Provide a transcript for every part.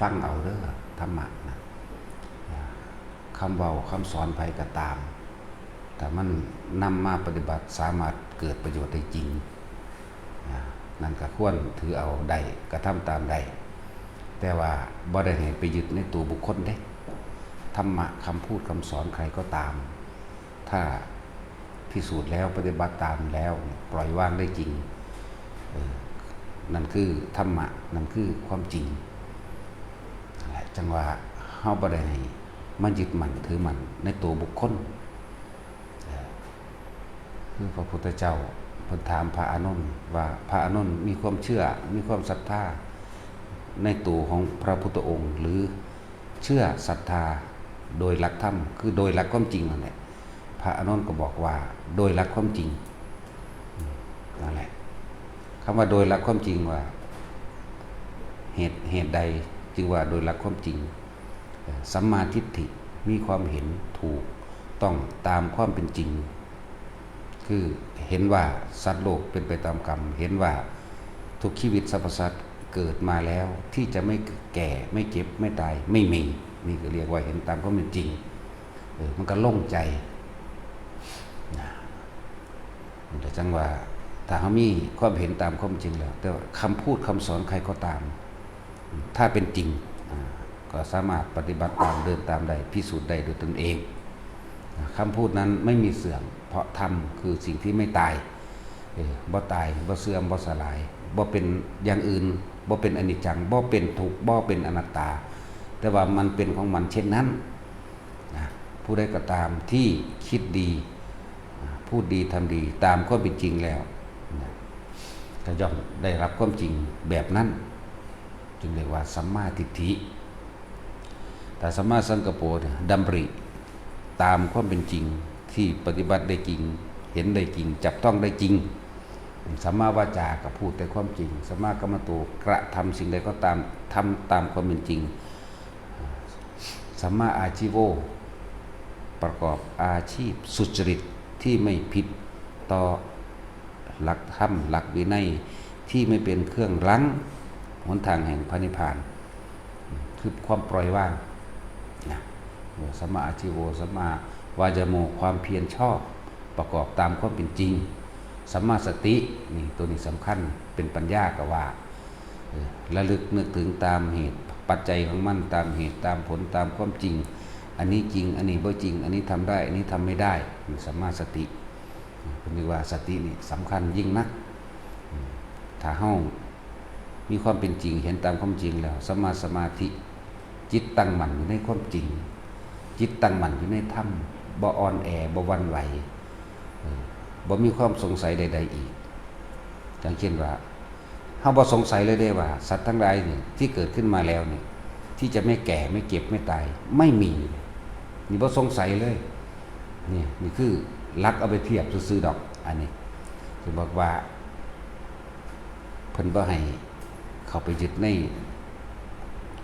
ฟังเอาเด้อธรรมะนะคำเว้าคำสอนไผก็ตาม แต่มันนำมาปฏิบัติสามารถเกิดประโยชน์ได้จริงนั่นก็ควรถือเอาได้กระทำตามได้แต่ว่าบ่ได้ให้ไปยึดในตัวบุคคลเด้ธรรมะคำพูดคำสอนใครก็ตาม ถ้าพิสูจน์แล้วปฏิบัติตามแล้ว ปล่อยวางได้จริงนั่นคือธรรมะนั่นคือความจริง จังว่าเฮาบ่ได้ให้มายึดมั่นถือมั่นในตัวบุคคลคือพระพุทธเจ้าเพิ่นถามพระอานนท์ว่าพระอานนท์มีความเชื่อมีความศรัทธาในตัวของพระพุทธองค์ หรือเชื่อศรัทธาโดยหลักธรรมคือโดยหลักความจริงนั่นแหละพระอานนท์ก็บอกว่าโดยหลักความจริงนั่นแหละคำว่าโดยหลักความจริงว่า เหตุเหตุใด จึงว่าโดยหลักความจริงสัมมาทิฏฐิมีความเห็นถูกต้องตามความเป็นจริง คือเห็นว่าสัตว์โลกเป็นไปตามกรรม เห็นว่าทุกชีวิตสรรพสัตว์เกิดมาแล้วที่จะไม่แก่ไม่เจ็บไม่ตายไม่มีนี่ก็เรียกว่าเห็นตามความเป็นจริงเออมันก็โล่งใจนะแต่จังว่าถ้าเขามีความเห็นตามความจริงแล้วแต่ว่าคำพูดคำสอนใครก็ตาม ถ้าเป็นจริงก็สามารถปฏิบัติตามเดินตามได้พิสูจน์ได้ด้วยตนเองคำพูดนั้นไม่มีเสื่อมเพราะธรรมคือสิ่งที่ไม่ตายบ่ตายบ่เสื่อมบ่สลายบ่เป็นอย่างอื่นบ่เป็นอนิจจังบ่เป็นทุกบ่เป็นอนัตตา แต่ว่ามันเป็นของมันเช่นนั้นนะผู้ใดก็ตามที่คิดดีพูดดีทำดีตามความเป็นจริงแล้วนะก็ย่อมได้รับความจริงแบบนั้น จึงเรียกว่าสัมมาทิฏฐิแต่สัมมาสังกปรเนี่ยดำริตามความเป็นจริงที่ปฏิบัติได้จริง เห็นได้จริง จับต้องได้จริงสัมมาวาจากับพูดแต่ความจริงสัมมากรรมโตกระทำสิ่งใดก็ตามทำตามความเป็นจริงสัมมาอาชีโวประกอบอาชีพสุจริตที่ไม่ผิดต่อหลักธรรมหลักวินัยที่ไม่เป็นเครื่องรั้ง หนทางแห่งพระนิพพาน คือความปล่อยวางนะสัมมาอาชีโวสัมมาวาจาโมความเพียรชอบประกอบตามความเป็นจริงสัมมาสตินี่ตัวนี้สำคัญเป็นปัญญากว่าระลึกนึกถึงตามเหตุปัจจัยของมันตามเหตุตามผลตามความจริง อันนี้จริง อันนี้บ่จริง อันนี้ทำได้ อันนี้ทำไม่ได้นี่สัมมาสติผมเรียกว่าสตินี่สำคัญยิ่งนักถ้าเฮา มีความเป็นจริงเห็นตามความจริงแล้วสมาสมาธิ จิตตั้งมั่นอยู่ในความจริง จิตตั้งมั่นอยู่ในธรรมบ่อ่อนแอบ่วันไหวเออบ่มีความสงสัยใด ๆอีกอย่างเช่นว่าเฮาบ่สงสัยเลยได้ว่า สัตว์ทั้งหลายนี่ที่เกิดขึ้นมาแล้วนี่ที่จะไม่แก่ไม่เจ็บไม่ตาย ไม่มีนี่บ่สงสัยเลยนี่นี่คือลักเอาไปเทียบซื่อดอกอันนี้คือบอกว่าเพิ่นบ่ให้ เข้าไปยึดใน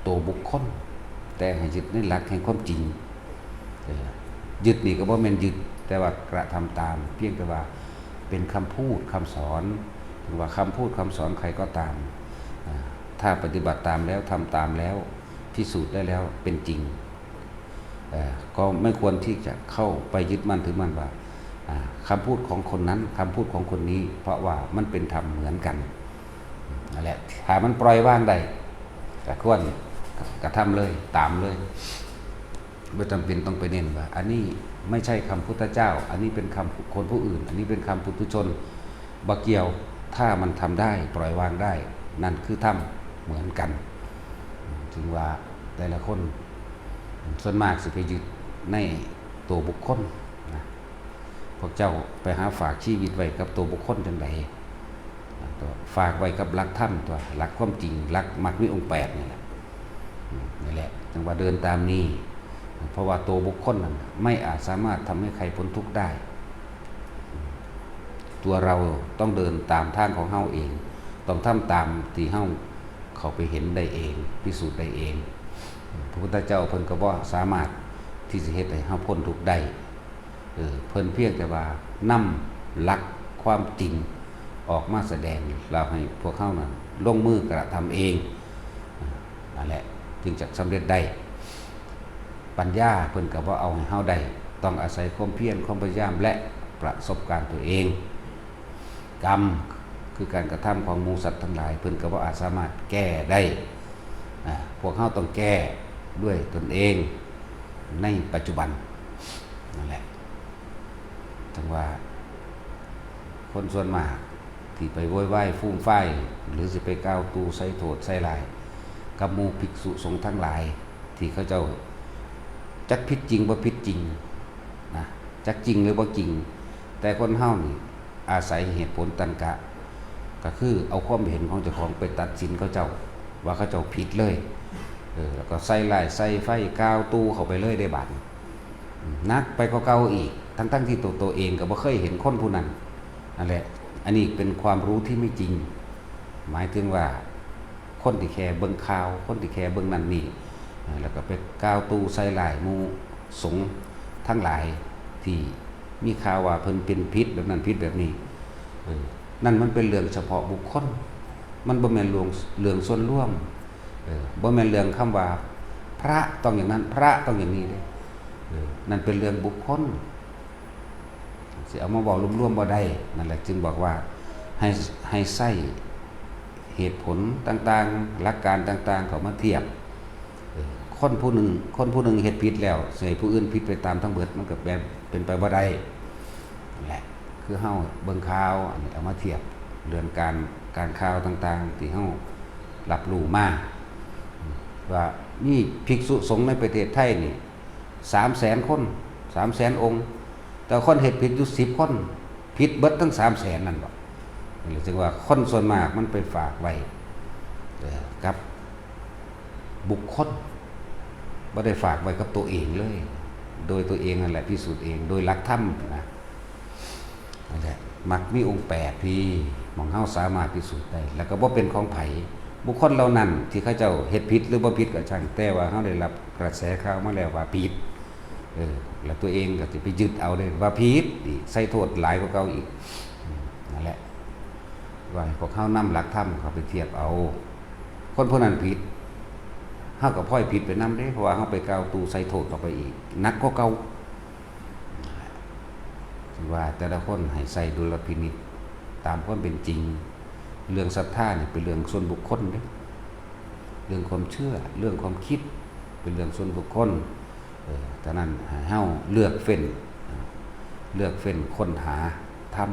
ตัวบุคคล แต่ให้ยึดในหลักแห่งความจริงยึดนี่ก็บ่แม่นยึดแต่ว่ากระทำตาม เพียงแต่ว่าเป็นคำพูดคำสอนหรือว่าคำพูดคำสอนใครก็ตาม ถ้าปฏิบัติตามแล้วทำตามแล้วพิสูจน์ได้แล้วเป็นจริง ก็ไม่ควรที่จะเข้าไปยึดมั่นถือมั่นว่าอ่าคำพูดของคนนั้นคำพูดของคนนี้ เพราะว่ามันเป็นธรรมเหมือนกัน นั่นแหละถ้ามันปล่อยว่างได้ก็ควรกระทำเลยตามเลยไม่จำเป็นต้องไปเน้นว่า อันนี้ไม่ใช่คำพุทธเจ้า อันนี้เป็นคำคนผู้อื่น อันนี้เป็นคำปุถุชนบะเกียวถ้ามันทำได้ปล่อยวางได้ นั่นคือทำเหมือนกันถึงว่าแต่ละคนส่วนมากสิไปยึดในตัวบุคคลนะพวกเจ้าไปหาฝากชีวิตไว้กับตัวบุคคลจังได ตัวฝากไว้กับหลักธรรมตัวหลักความจริงหลักมรรคมีองค์แปดนี่แหละนี่แหละจังว่าเดินตามนี้ เพราะว่าตัวบุคคลนั้นไม่อาจสามารถทำให้ใครพ้นทุกข์ได้ ตัวเราต้องเดินตามทางของเฮาเอง ต้องทำตามที่เฮาเขาไปเห็นได้เองพิสูจน์ได้เอง พระพุทธเจ้าเพิ่นก็บ่สามารถที่จะเฮ็ดให้เฮาพ้นทุกข์ได้เออเพิ่นเพียงแต่ว่านำหลักความจริง ออกมาแสดงเราให้พวกเขานั้นลงมือกระทำเองนั่นแหละจึงจะสำเร็จได้ ปัญญาเพิ่นก็บ่เอาให้เฮาได้ต้องอาศัยความเพียรความพยายามและประสบการณ์ตัวเอง กรรมคือการกระทำของมูสัตว์ทั้งหลาย เพิ่นก็บ่าอาจสามารถแก้ได้พวกเฮาต้องแก้ด้วยตนเองในปัจจุบันนั่นแหละถึงว่าคนส่วนมาก ที่ไปโวยวายฟูมไฟหรือสิไปก้าวตูใส่โทษใส่ลายกับมูภิกษุสงฆ์ทั้งหลาย ที่เขาเจ้าจักพิษจริงบ่พิษจริงนะจักจริงหรือบ่จริง แต่คนเฮานี่อาศัยเหตุผลตันกะ ก็คือเอาความเห็นของเจ้าของไปตัดสินเขาเจ้า ว่าเขาเจ้าผิดเลยเออแล้วก็ใส่ลายใส่ไฟก้าวตู้เข้าไปเลยได้บัดนักไปก็เก่าอีก ทั้งๆที่ตัวตัวเองก็บ่เคยเห็นคนผู้นั้นนั่นแหละ อันนี้เป็นความรู้ที่ไม่จริง หมายถึงว่าคนที่แค่เบิ่งข่าว คนที่แค่เบิ่งนั่นนี่แล้วก็ไปก้าวตู้ใส่ลายมูสงทั้งหลายที่มีข่าวว่าเพิ่นเป็นพิษแบบนั้นพิษแบบนี้นั่นมันเป็นเรื่องเฉพาะบุคคล มันบ่แม่นเรื่องเรื่องส่วนร่วมบ่แม่นเรื่องคำว่า พระต้องอย่างนั้น พระต้องอย่างนี้เด้เออนั่นเป็นเรื่องบุคคล สิเอามาบอกรวมๆบ่ได้นั่นแหละจึงบอกว่าให้ให้ใส่เหตุผลต่างๆ หลักการต่างๆ เขามาเทียบคนผู้หนึ่งคนผู้หนึ่งเหตุผิดแล้วเสียผู้อื่นผิดไปตามทั้งเบิดมันก็แบบเป็นไปบ่ได้แหละคือเฮาเบิ่งข่าวอันนี้เอามาเทียบเรื่องการการข่าวต่างๆ ที่เฮารับรู้มาว่านี่ภิกษุสงฆ์ในประเทศไทยนี่สามแสนคนสามแสนองค์ แต่คนเหตุผิดอยู่สิบคนผิดเบิดทั้งสามแสนนั่นบ่หรือถึงว่าคนส่วนมากมันไปฝากไว้กับ บุคคลไม่ได้ฝากไว้กับตัวเองเลย โดยตัวเองนั่นแหละพิสูจน์เอง โดยหลักธรรมนะนั่นแหละมักมีองค์แปดที่หมองเฮาสามารถพิสูจน์ได้ แล้วก็บ่เป็นของไผ่บุคคลเหล่านั้นที่เขาเจ้าเฮ็ดผิดหรือบ่ผิดก็ช่างแต่ว่าเฮาได้รับกระแสข่าวมาแล้วว่าผิด เออแล้วตัวเองก็สิไปยึดเอาเลยว่าผิดอีกใส่โทษหลายกว่าเก่าอีกนั่นแหละว่าพวกเขานำหลักธรรมเขาไปเทียบเอา คนพวกนั้นผิดเฮากับพ่อยผิดไปนำเด้เพราะว่าเฮาไปกาวตูใส่โทษเข้าไปอีก นักก็เก่าว่าแต่ละคนให้ใส่ดุลพินิจตามความเป็นจริง เรื่องศรัทธาเนี่ยเป็นเรื่องส่วนบุคคลเด้เรื่องความเชื่อ เรื่องความคิด เป็นเรื่องส่วนบุคคล เออฉะนั้นให้เฮาเลือกเฟ้น เลือกเฟ้นค้นหาธรรม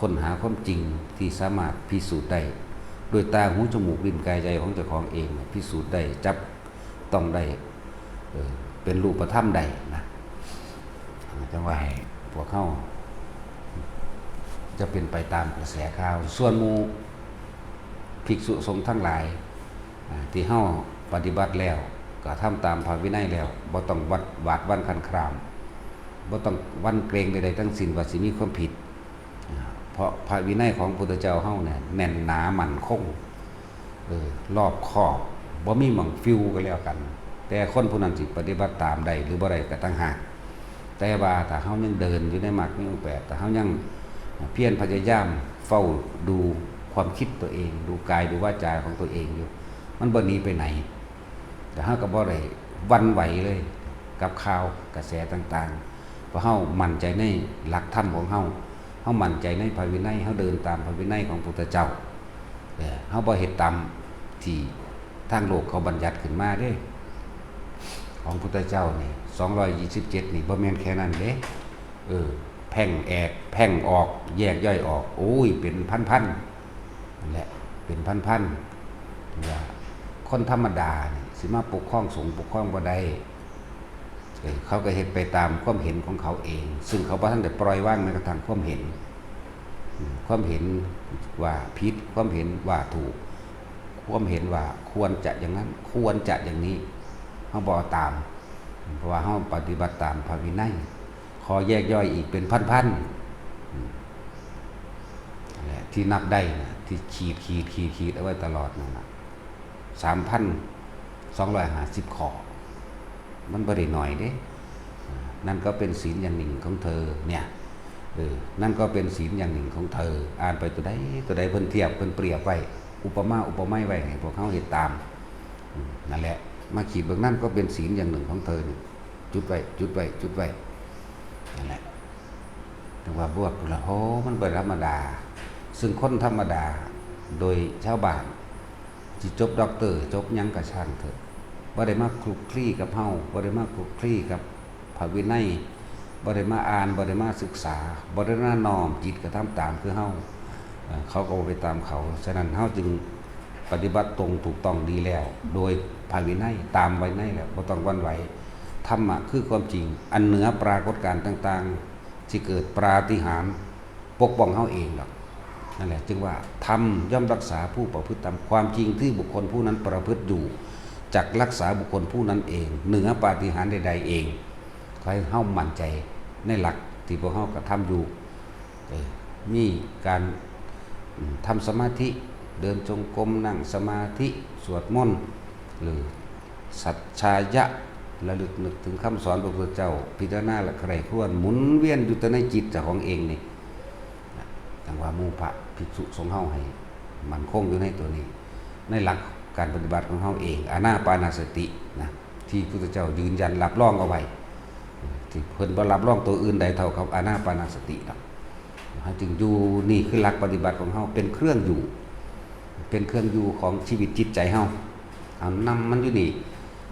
ค้นหาความจริงที่สามารถพิสูจน์ได้ด้วยตาหูจมูกลิ้นกายใจของเจ้าของเอง พิสูจน์ได้จับต้องได้เป็นรูปธรรมได้นะจังว่าให้พวกเข้า จะเป็นไปตามกระแสข่าว ส่วนมูภิกษุสงฆ์ทั้งหลาย ที่เฮาปฏิบัติแล้ว ก็ทำตามพระวินัยแล้วบ่ต้องวัดวาดวันคันครามบ่ต้องวันเกรงใดๆทั้งสิ้นว่าสิมีความผิด เพราะพระวินัยของพุทธเจ้าเฮาเนี่ยแน่นหนามั่นคงเออรอบคอบบ่มีหม่องฟิวก็แล้วกัน แต่คนผู้นั้นสิปฏิบัติตามได้หรือบ่ได้ก็ต่างหากแต่ว่าถ้าเฮายังเดินอยู่ในมรรคมีองค์แปดแต่เฮายังเพียรพยายามเฝ้าดูความคิดตัวเอง ดูกายดูวาจาของตัวเองอยู่ มันบ่หนีไปไหน แต่เฮาก็บ่ได้วันไหวเลยกับข่าวกระแสต่างๆ เพราะเฮามั่นใจในหลักธรรมของเฮาเฮามั่นใจในพระวินัยเฮาเดินตามพระวินัยของพระพุทธเจ้าเออเฮาบ่เฮ็ดตามที่ทางโลกเขาบัญญัติขึ้นมาเด้ ของพุทธเจ้านี่227 นี่บ่แม่นแค่นั้นเด้เออแพ่งแอกแพ่งออกแยกย่อยออกโอ้ยเป็นพันๆนั่นแหละเป็นพันๆว่าคนธรรมดานี่ สิมาปกครองสงปกครองบ่ได้เขาก็เห็นไปตามความเห็นของเขาเอง ซึ่งเขาบ่ทันได้ปล่อยว่างในกระทั่งความเห็น ความเห็นว่าผิดความเห็นว่าถูก ความเห็นว่าควรจะอย่างนั้น ควรจะอย่างนี้เขาบอกตาม เพราะว่าเขาปฏิบัติตามพระวินัยขอแยกย่อยอีกเป็นพันๆันที่นับได้นะที่ขีดขีดขีดขีดเอาไว้ตลอดนะสามพัน สองร้อยหาสิบขอมันบริหน่อยเด้ นั่นก็เป็นศีลอย่างหนึ่งของเธอเนี่ยเออนั่นก็เป็นศีลอย่างหนึ่งของเธอ อ่านไปตัวใดตัวใดเพิ่นเทียบเพิ่นเปรียบไว้ อุปมาอุปไมยไว้ให้พวกเขาเห็นตามนั่นแหละ มาขีดเบื้องนั่นก็เป็นศีลอย่างหนึ่งของเธอนี่จุดไว้จุดไว้จุดไว้นั่นแหละถึงว่าบวชละโอ้มันเป็นธรรมดา ซึ่งคนธรรมดาโดยชาวบ้าน ที่จบด็อกเตอร์จบยังกระช่างเถอะบ่ได้มาคลุกคลี่กับเฮาบ่ได้มาคลุกคลี่กับพระวินัยบ่ได้มาอ่านบ่ได้มาศึกษาบ่ได้มาน้อมจิตกระทำตามคือเฮาเขาก็ไปตามเขา ฉะนั้นเฮาจึงปฏิบัติตรงถูกต้องดีแล้ว โดยพระวินัยตามไว้ในแล้วบ่ต้องวันไหวธรรมะคือความจริง อันเหนือปรากฏการณ์ต่างๆ ที่เกิดปราฏิหาริย์ปกป้องเฮาเองหรอก นั่นแหละจึงว่าทำย่อมรักษาผู้ประพฤติตามความจริงที่บุคคลผู้นั้นประพฤติอยู่จักรักษาบุคคลผู้นั้นเอง เหนือปาฏิหาริย์ใดๆเองให้เฮามั่นใจในหลักที่พวกเฮากระทำอยู่เออมีการอืมทำสมาธิเดินจงกรมนั่งสมาธิสวดมนต์หรือสัจชายะระลึกนึกถึงคำสอนพระพุทธเจ้า พิจารณาและใครควรหมุนเวียนอยู่แต่ในจิตของเองนี่ังว่ามู่พระภิกษุสงฆ์เฮาให้ มันคงอยู่ในตัวนี้ ในหลักการปฏิบัติของเฮาเองอานาปานาสตินะที่พุทธเจ้ายืนยันรับรองเอาไว้ที่เพิ่นบ่รับรองตัวอื่นใดเท่ากับอานาปานาสติหรอกจึงอยู่นี่คือหลักปฏิบัติของเฮาเป็นเครื่องอยู่ เป็นเครื่องอยู่ของชีวิตจิตใจเฮาเอานำมันอยู่นี่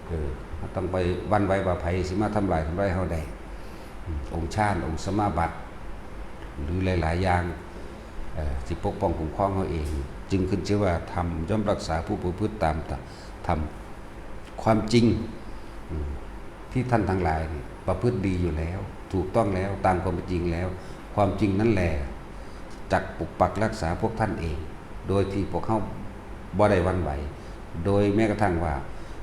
เออต้องไปวันไว้ว่าไผสิมาทำลายทำลายเฮาได้อืมองค์ชาติองค์สมาบัติ หรือหลาย ๆ อย่าง เอ่อที่ปกป้องคุ้มครองเขาเอง จึงขึ้นชื่อว่าทำย่อมรักษาผู้ประพฤติตามทำความจริงที่ท่านทั้งหลายประพฤติดีอยู่แล้ว ถูกต้องแล้วตามความจริงแล้ว ความจริงนั่นแหละจักปกปักรักษาพวกท่านเอง โดยที่พวกเขาบ่ได้วันไหว โดยแม้กระทั่งว่า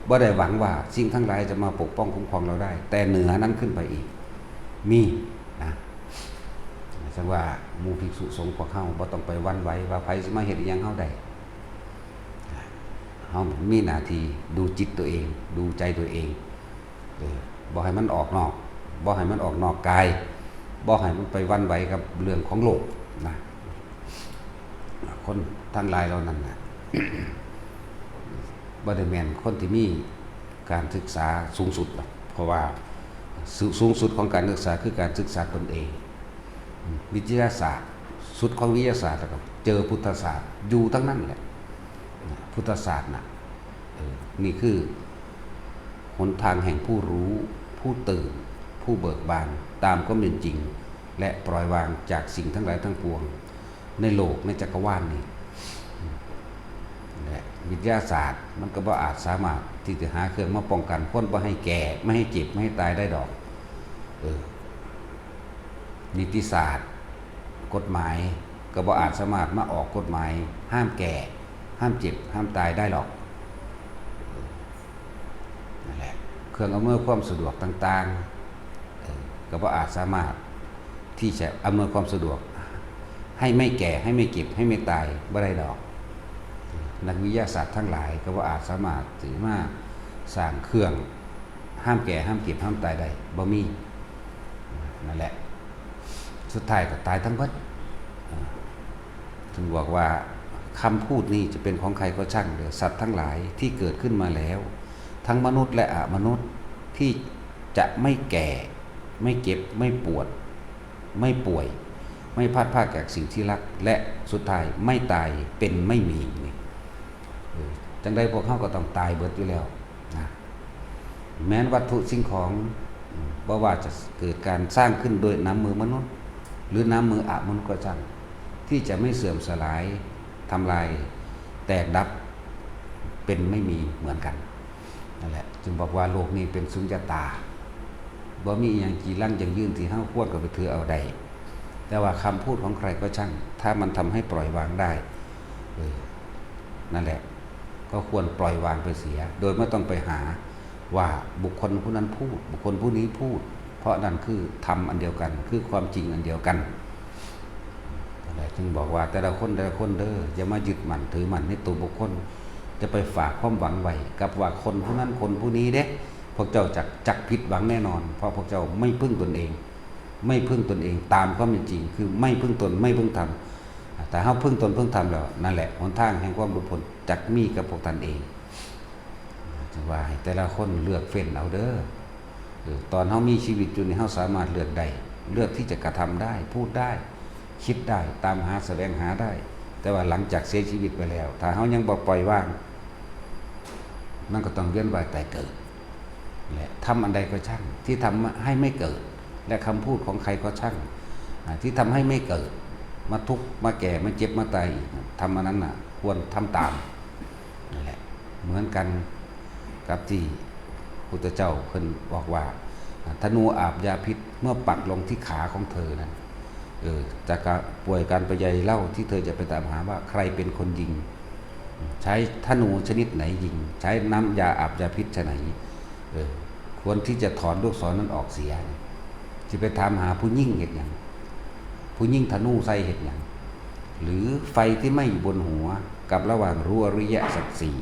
บ่ได้หวังว่าสิ่งทั้งหลายจะมาปกป้องคุ้มครองเราได้ แต่เหนือนั้นขึ้นไปอีก มีนะ จังว่ามูภิกษุสงฆ์พวกเฮาบ่ต้องไปวันไหวว่าไผสิมาเฮ็ดอิหยังเฮาได้เฮามีหน้าที่ดูจิตตัวเอง ดูใจตัวเองเออบ่ให้มันออกนอกบ่ให้มันออกนอกกายบ่ให้มันไปวันไหวกับเรื่องของโลกนะคนทั้งหลายเหล่านั้นนะบ่ได้แม่นคนที่มีการศึกษาสูงสุด เพราะว่าสูงสุดของการศึกษาคือการศึกษาตนเอง วิทยาศาสตร์ สุดของวิทยาศาสตร์แล้วก็เจอพุทธศาสตร์อยู่ทั้งนั้นแหละพุทธศาสตร์นะนี่คือหนทางแห่งผู้รู้ผู้ตื่น ผู้เบิกบานตามก็เป็นจริง และปล่อยวางจากสิ่งทั้งหลายทั้งปวง ในโลกในจักรวาลนี้และวิทยาศาสตร์มันก็บ่อาจสามารถที่จะหาเครื่องมาป้องกันคนบ่ให้แก่ ไม่ให้เจ็บ ไม่ให้ตายได้ดอก เออ นิติศาสตร์ กฎหมายก็บ่อาจสามารถมาออกกฎหมาย ห้ามแก่ ห้ามเจ็บ ห้ามตายได้หรอกนั่นแหละเครื่องอำนวยความสะดวกต่างๆก็บ่อาจสามารถที่จะอำนวยความสะดวก ให้ไม่แก่ให้ไม่เจ็บให้ไม่ตายบ่ได้ดอก นักวิทยาศาสตร์ทั้งหลาย ก็บ่อาจสามารถถือมาสร้างเครื่องห้ามแก่ห้ามเจ็บห้ามตายได้บ่มีนั่นแหละ สุดท้ายก็ตายทั้งเบิดอ่าถึงบอกว่าคำพูดนี้จะเป็นของใครก็ช่างเถอะสัตว์ทั้งหลายที่เกิดขึ้นมาแล้ว ทั้งมนุษย์และอมนุษย์ที่จะไม่แก่ ไม่เก็บไม่ปวด ไม่ป่วย ไม่พลาดพลาดจากสิ่งที่รัก และสุดท้ายไม่ตายเป็นไม่มีนี่จังใดพวกเขาก็ต้องตายเบิดอยู่แล้วนะแม้นวัตถุสิ่งของอืมบ่ว่าจะเกิดการสร้างขึ้นโดยน้ำมือมนุษย์ หรือน้ำมืออะมนุษย์ก็ช่างที่จะไม่เสื่อมสลายทำลายแตกดับเป็นไม่มีเหมือนกันนั่นแหละจึงบอกว่าโลกนี้เป็นสุญญตาบ่มีอย่างจีรั่งอย่างยื่นที่เฮาควรกับไปถือเอาใด แต่ว่าคำพูดของใครก็ช่าง ถ้ามันทำให้ปล่อยวางได้เออนั่นแหละ ก็ควรปล่อยวางไปเสีย โดยไม่ต้องไปหาว่าบุคคลผู้นั้นพูด บุคคลผู้นี้พูด เพราะนั่นคือธรรมอันเดียวกัน คือความจริงอันเดียวกันนั่จึงบอกว่าแต่ละคนแต่ละคนเด้ออย่ามายึดมั่นถือมั่นในตัวบุคคล จะไปฝากความหวังไว้กับว่าคนผู้นั้นคนผู้นี้เด้พวกเจ้าจักจักผิดหวังแน่นอน เพราะพวกเจ้าไม่พึ่งตนเอง ไม่พึ่งตนเองตามความเป็นจริง คือไม่พึ่งตนไม่พึ่งธรรมแต่เฮาพึ่งตนพึ่งธรรมแล้วนั่นแหละหนทางแห่งความหลุดพ้นจักมีกับพวกท่านเองจึงว่าแต่ละคนเลือกเฟ้นเอาเด้อ ตอนเฮามีชีวิตอยู่นี่เฮาสามารถเลือกได้เลือกที่จะกระทำได้ พูดได้ คิดได้ตามหาแสวงหาได้ แต่ว่าหลังจากเสียชีวิตไปแล้ว ถ้าเฮายังบ่ปล่อยว่างมันก็ต้องเวียนว่ายตายเกิดแหละทำอันใดก็ช่าง ที่ทำให้ไม่เกิด และคำพูดของใครก็ช่างที่ทำให้ไม่เกิด มาทุกมาแก่มาเจ็บมาตายทำอันนั้นน่ะ ควรทำตามนั่นแหละเหมือนกันกับที่ พุทธเจ้าเพิ่นบอกว่าอ่าธนูอาบยาพิษเมื่อปักลงที่ขาของเธอนั้นเออจากป่วยการไปใหญ่เล่าที่เธอจะไปตามหาว่าใครเป็นคนยิง ใช้ธนูชนิดไหนยิง ใช้น้ำยาอาบยาพิษชนิดไหนเออควรที่จะถอนลูกศรนั้นออกเสียจะไปถามหาผู้ยิ่งเหตุอย่างผู้ยิ่งธนูใส่เหตุอย่างหรือไฟที่ไหม่อยู่บนหัวกับระหว่างรู้อริยะสัจสี่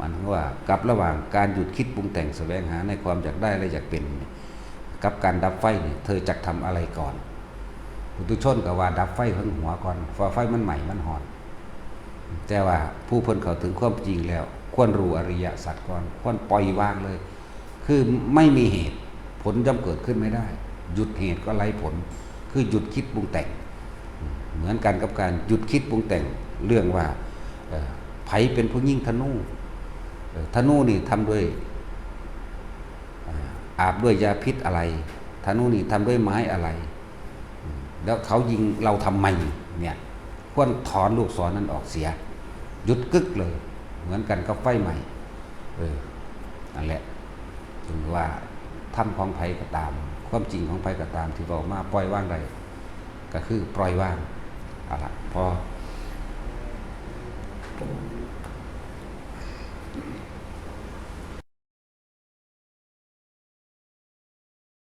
มันว่ากับระหว่างการหยุดคิดปรุงแต่งแสวงหาในความอยากได้และอยากเป็น กับการดับไฟเนี่ยเธอจะทำอะไรก่อนปุถุชนกับว่าดับไฟเพิ่งหัวก่อนเพอไฟมันใหม่มันหอน แต่ว่าผู้เพิ่นเขาถึงความจริงแล้ว ควรรู้อริยสัจก่อน ควรปล่อยวางเลย คือไม่มีเหตุผลย่อมเกิดขึ้นไม่ได้ หยุดเหตุก็ไร้ผล คือหยุดคิดปรุงแต่ง เหมือนกันกับการหยุดคิดปรุงแต่งเรื่องว่าไผเป็นผู้ยิ่งธนู ธนูนี่ทำด้วยอาบด้วยยาพิษอะไรธนูนี่ทำด้วยไม้อะไร แล้วเขายิงเราทำไมเนี่ยควรถอนลูกศรนั้นออกเสีย หยุดกึกเลย เหมือนกันกับไฟใหม่เออนั่นแหละถึงว่าถ้ำของไผก็ตาม ความจริงของไผก็ตามที่บอกมาปล่อยว่างได้ก็คือปล่อยว่างเอาละพอ